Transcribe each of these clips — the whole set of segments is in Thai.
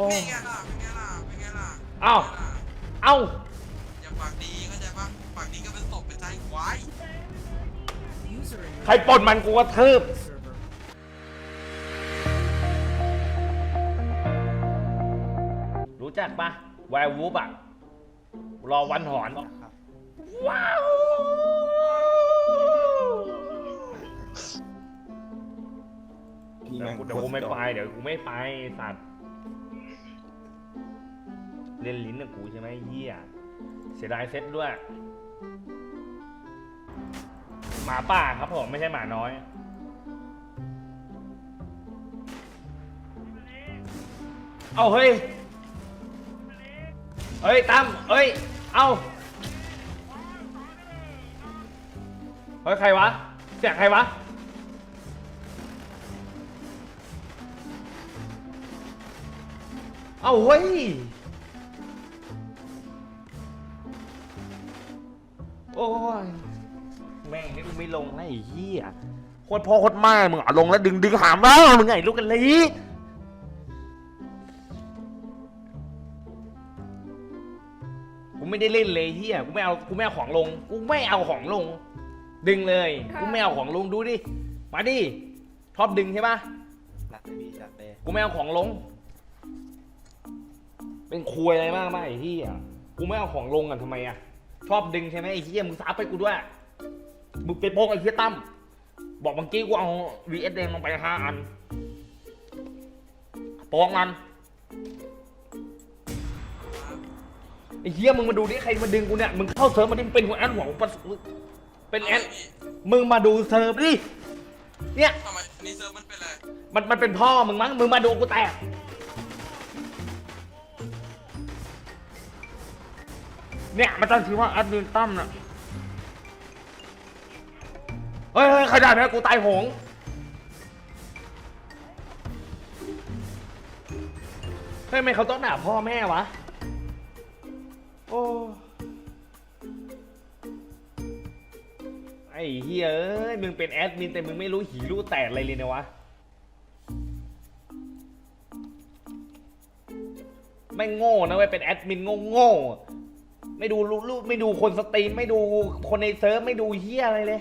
อ้เป็นไงล่ะเป็นไงล่ะเป็นไงล่ะเอ้าเอ้าอย่าปากดีเข้าใจปะปากดีก็เป็นศพเป็นใจควาย User in ใครปล้นมันกูกระทืบ your server. รู้จักปะแวร์วูฟอะรอวันหอน ว้าวพี่เดี๋ยแม่วงกูเดี๋ยวกูไม่ไปเดี๋ยวกูไม่ไปสัตว์ เล่นลิ้นกับกูใช่ไหมเหี้ยเสียดายเซ็ตด้วย หมาป่าครับผมไม่ใช่หมาน้อยเอาเฮ้ย เฮ้ยตั้มเฮ้ย เอาเฮ้ย ใครวะ เสียงใครวะ เอาเฮ้ย อ้ยแม่งนี่กูไม่ลงนะไอ้เหี้ยโคตรพ่อโคตรแม่มึงอะลงแล้วดึงดึงหามแล้วมึงไงลูกกันเลยกูไม่ได้เล่นเลยเฮียกูไม่เอากูไม่เอาของลง กูไม่เอาของลง ดึงเลย กูไม่เอาของลงดูดิมาดิชอบดึงใช่ปะหนักเลยพี่หนักเลยกูไม่เอาของลง เป็นควยอะไรมากมากไอ้ที่อะกูไม่เอาของลงกันทำไมอะ ชอบดึงใช่ไหมไอ้ที่มึงซับไปกูด้วย มึงไปโป้งไอ้ที่ตั้มบอกเมื่อกี้กูเอา VS แดงลงไปห้าอันโป้งมันไอ้เหี้ยมึงมาดูดิใครมาดึงกูเนี่ยมึงเข้าเซิร์ฟมาดิมึงเป็นหัวแอดหัวปะเป็นแอดพี่มึงมาดูเซิร์ฟดิเนี่ยทำไมอันนี้เซิร์ฟมันเป็นอะไร มันมันเป็นพ่อมึงมั้งมึงมาดูกูแตก เนี่ยมันตั้งชื่อว่าแอดมินตั้มน่ะเฮ้ยเฮ้ยใครด่าเนี่ยกูตายหงเฮ้ยทำไมเขาต้องด่าพ่อแม่วะ โอ้ ไอ้เฮียเอ้ยมึงเป็นแอดมินแต่มึงไม่รู้หีรู้แตกอะไรเลยนะวะ ไม่งโง่นะเว้ยเป็นแอดมินโง่โง่ๆ ไม่ดูรูรูไม่ดูคนสตรีม ไม่ดูคนในเซิร์ฟไม่ดูเฮียอะไรเลย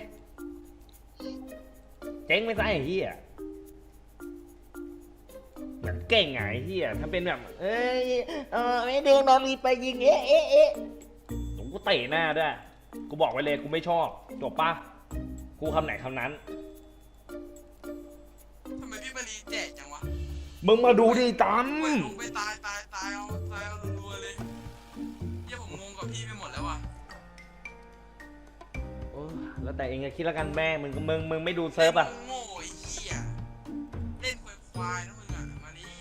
เจ๊งไม่ใช่ไอ้เฮียเหมือนเก่งไงไอ้เฮียถ้าเป็นแบบ เอ้ยเออไม่เด้งนอนรีไปยิงเอ๊ะเอ๊ะเอ๊ะหนูกูเตะหน้าด้วยกูบอกไว้เลยกูไม่ชอบจบปะกูคำไหนคำนั้น ทำไมพี่บรีแจกจังวะมึงมาดูดิจเว้ยลำงไปตายตายตายเอา แล้วแต่เองจะคิดแล้วกันแม่มึงก็มึงมึงไม่ดูเซิร์ฟอะโง่ไอ้เหี้ยเล่นควายๆนะมึงอะมานี่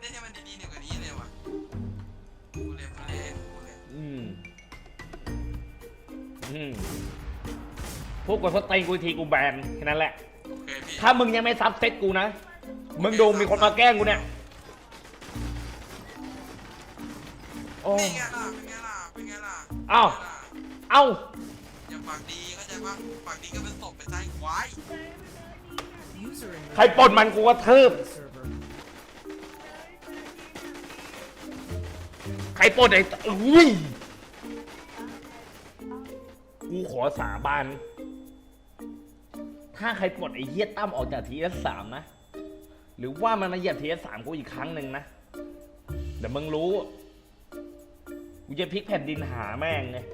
เล่นให้มันดีๆหนึ่งกว่านี้เลยว่ะกูเล่นกูเล่นกูเล่นอืมอืมพวกกดสตีนกูอีกทีกูแบนแค่นั้นแหละ โอเคพี่ถ้ามึงยังไม่ซับเซ็ตกูนะ มึงดูมีคนมาแกล้งกูเนี่ย โอ้ เป็นไงล่ะเป็นไงล่ะเป็นไงล่ะอ้าวเป็นไงล่ะเอ้า อย่าปากดีเข้าใจปะปากดีก็เป็นศพเป็นใจควาย User in ใครปล้นมันกูกระทืบ server. ใครปล้นไอ้อุ้ยกูขอสาบานถ้าใครปลดไอ้เหี้ยตั้มออกจากทีเอสสามนะ หรือว่ามันมาเหยียบทีเอสสามกูอีกครั้งหนึ่งนะเดี๋ยวมึงรู้ กูจะพลิกแผ่นดินหาแม่งเลย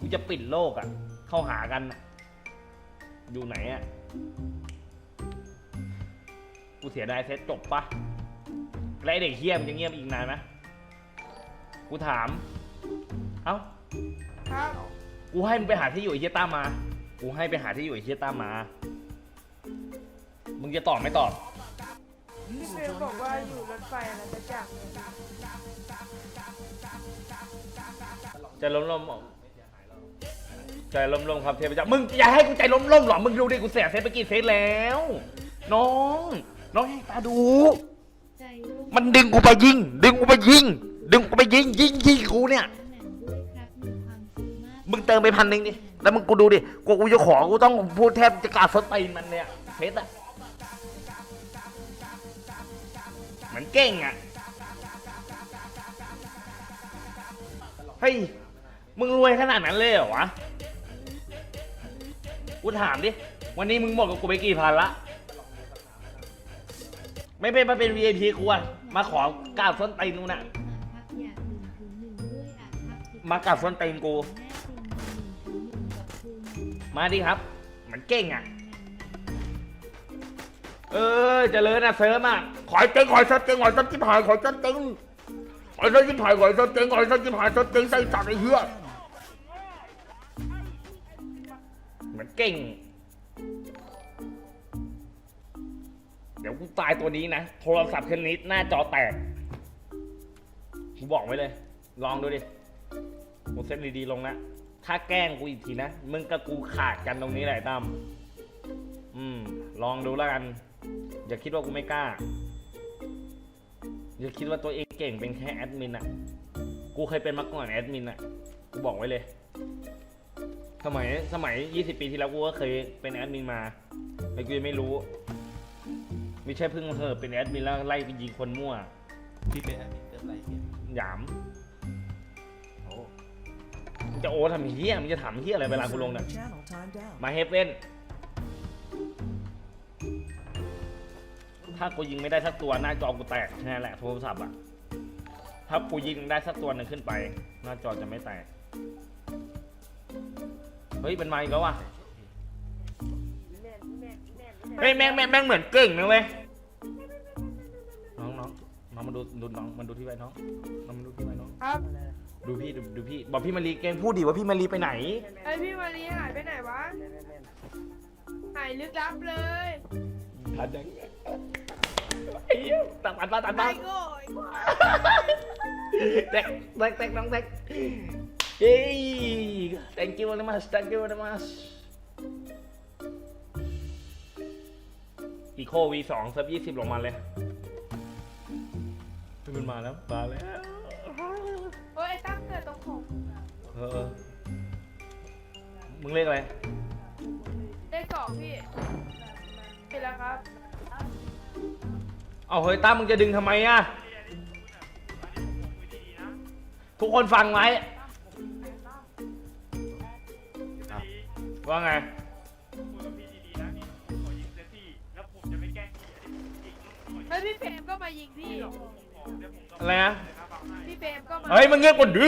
กูจะปิดโลกอะ่ะ เข้าหากันน่ะอยู่ไหนอะ่ะ กูเสียดายเซตจบปะและไอ้เด็กเฮี้ยมนจะเงียบอีกนานไหมกูถาม เอ้า ครับกูให้มึงไปหาที่อยู่ไอ้เฮียต้ามา กูให้ไปหาที่อยู่ไอ้เฮียต้ามา มึงจะตอบไม่ตอบ พี่ User เบล joined บอก your ว่า channel. อยู่รถไฟอะไรสักอย่างใจล้มล้มๆ ใจล้มลๆครับเทพเจ้ามึงอย่าให้กูใจล้มๆหรอ มึงดูดิกูเสียเซตไปกี่เซตแล้ว น้อง น้องให้ตาดูมันดึงกูไปยิง ดึงกูไปยิง ดึงกูไปยิงยิงยิงกูเนี่ยมึงเติมไปพันหนึ่งดิ แล้วมึงกูดูดิ กูกูจะขอ กูต้องพูดแทบจะกาดสดไปมันเนี่ยเพชอะเหมือนเก่งอะเฮ้ย มึงรวยขนาดนั้นเลยเหรอวะ กูถามดิ วันนี้มึงหมดกับกูไปกี่พันละ ไม่เป็นมาเป็น VIP กูอะมาขอกราบส้นตีนกูน่ะ มากราบส้นตีนกู มาดิครับ มันเก่งอะ เออเจริญนะเสริมอะ ขอยเจ๊งขอยสัดเจ๊งขอยสัดจิ้มหายขอยสัดเจ๊งขอยสัดจิ้มหายขอยสัดเจ๊งขอยสัดจิ้มหายสัดเจ๊งใส่สัตว์ไอ้เหี้ย มันเก่ง เดี๋ยวกูตายตัวนี้นะ โทรศัพท์เครื่องนี้หน้าจอแตกกูบอกไว้เลย ลองดูดิกูเซ็ตดีๆลงนะ ถ้าแกล้งกูอีกทีนะ มึงกับกูขาดกันตรงนี้แหละตั้มอืม ลองดูแล้วกัน อย่าคิดว่ากูไม่กล้า อย่าคิดว่าตัวเองเก่งเป็นแค่แอดมินอะกูเคยเป็นมาก่อนแอดมินอะกูบอกไว้เลย สมัยสมัย 20 ปีที่แล้วกูก็เคยเป็นแอดมินมาแต่กูยังไม่รู้ ไม่ใช่เพิ่งเธอเป็นแอดมินแล้วไล่ไปยิงคนมั่วพี่เป็นอันนี้เติมอะไรเนี่ยหยามโอ้มึงจะโอทำเฮี้ยมึงจะถามเฮี้ยอะไรเวลากู User ลง in เนี่ย your channel timed out. มาเฮฟเว่น ถ้ากูยิงไม่ได้สักตัวหน้าจอกูแตกแค่นั้นแหละโทรศัพท์อะถ้ากูยิงได้สักตัวหนึ่งขึ้นไป หน้าจอจะไม่แตกเฮ้ยเป็นไมาอีกแล้วว่ะเฮ้ยแม่งแม่งแม่งเหมือนเก่งนะเว้ยน้องน้องน้องมาดูดูน้องมาดูที่ไว้น้องน้องมาดูที่ไว้น้อง ครับดูพี่ดูดูพี่บอกพี่มารีเกงพูดดิว่าพี่มารีไปไหน ไอพี่มารีหายไปไหนวะ หายลึกลับเลยทันยังไอ้เหี้ยตัดตัดตัดตัดไอโง่ไอ้ควาย แตกแตกแตกน้องแตก เฮ้ย thank you very much thank you very much อีโค V2 เซิร์ฟ20 ลงมาเลย มันมาแล้วมาแล้ว เฮ้ยไอ้ตั้มเกิดตรงผมเออ มึงเรียกอะไร ได้สองพี่เห็นแล้วครับ เอาเฮ้ยตั้มมึงจะดึงทำไมอะทุกคนฟังไว้ ว่าไงแล้วพี่เฟรมก็มายิงพี่อะไรนะพี่เฟรมก็มาเฮ้ยมึงเงียบก่อนดิ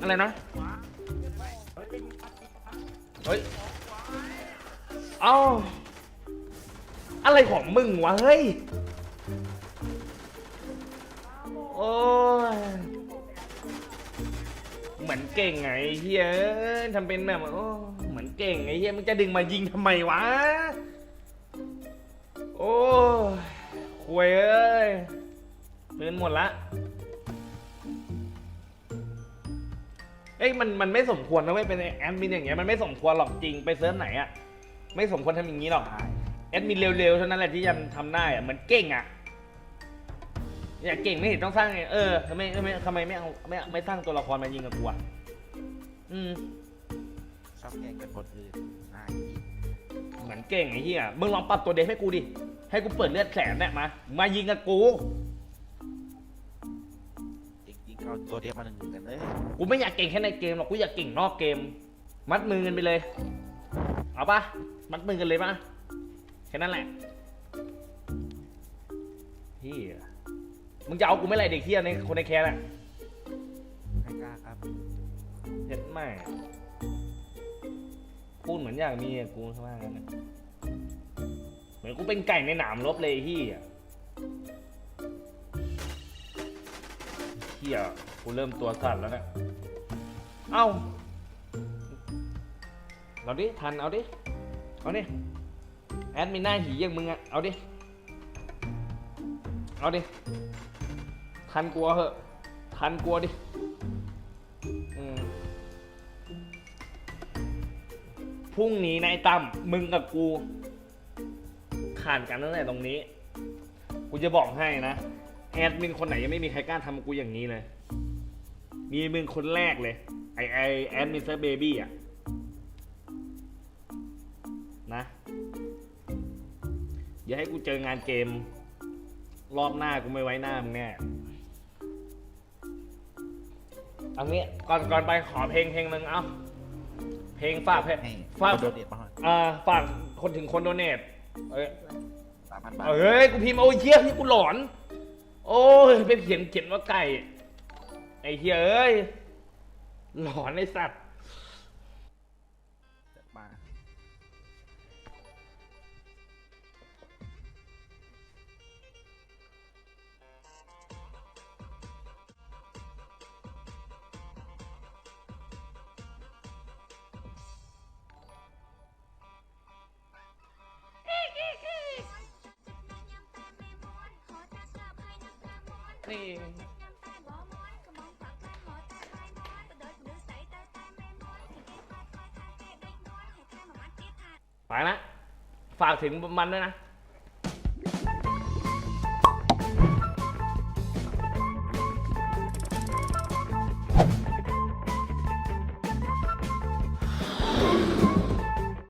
อะไรนะเฮ้ยเอ้าอะไรของมึงวะเฮ้ยโอ้ยเหมือนเก่งไงไอ้เฮียเอ้ยทำเป็นแบบโอ้เหมือน เก่งไงเฮียมึงจะดึงมายิงทำไมวะ โอ้ควยเอ้ยเงินหมดละ เอ้ยมันมันไม่สมควรนะเว้ยเป็นแอดมินอย่างเงี้ยมันไม่สมควรหรอกจริงไปเซิร์ฟไหนอะไม่สมควรทำอย่างนี้หรอกแอดมินเร็วๆเท่านั้นแหละที่ยังทำได้อะเหมือนเก่งอะอยากเก่งไม่เห็นต้องสร้างไงเออทำไมทำไมทำไมไม่เอาไม่ไม่สร้างตัวละครมายิงกับกูอะอืม อบแกล้งกันคนอื่นน่าอีกเหมือนเก่งไอ้เหี้ยมึงลองปรับตัวเดฟให้กูดิ ให้กูเปิดเลือดแสนเนี่ยมา มายิงกับกู จริงๆเขาตัวเดียวมาหนึ่งกันเลยกูไม่อยากเก่งแค่ในเกมหรอก กูอยากเก่งนอกเกม มัดมือกันไปเลย เอาปะมัดมือกันเลยปะแค่นั้นแหละเฮียมึงจะเอากูไม่ไรเด็กเฮียในคนในแคร์อะไม่กล้าครับเฮ็ดไม่ พูดเหมือนอยากมีอะกูข้างล่างนั้นน่ะเหมือนกูเป็นไก่ในหนามรบเลยไอ้เฮียเฮียกูเริ่มตัวสั่นแล้วนะเอ้าเอาดิ ทัน เอาดิ เอาดิ แอดมินหน้าหีอย่างมึงอะเอาดิ เอาดิ ทันกลัวเหอะ ทันกลัวดิ พรุ่งนี้นายตั้มมึงกับกูขาดกันตั้งแต่ตรงนี้ กูจะบอกให้นะ แอดมินคนไหนยังไม่มีใครกล้าทำกับกูอย่างนี้เลย มีมึงคนแรกเลย ไอไอแอดมินเซอร์เบบี้อะ นะ อย่าให้กูเจองานเกม รอบหน้ากูไม่ไว้หน้ามึงแน่เอางี้ก่อนก่อนไปขอเพลงเพลงหนึ่งเอา เพลงฝากเพลงให้ฝากโดนเด็ดมาหน่อยอ่าฝากคนถึงคนโดเนทเอ้ยสามพันบาท เอ้ย กูพิมพ์โอ้ยเชี่ยที่กูหลอน โอ้ยไปเขียนเขียนว่าไก่ ไอ้เฮียเอ้ย หลอนไอ้สัตว์ นี่ไปละฝากถึงมันด้วยนะ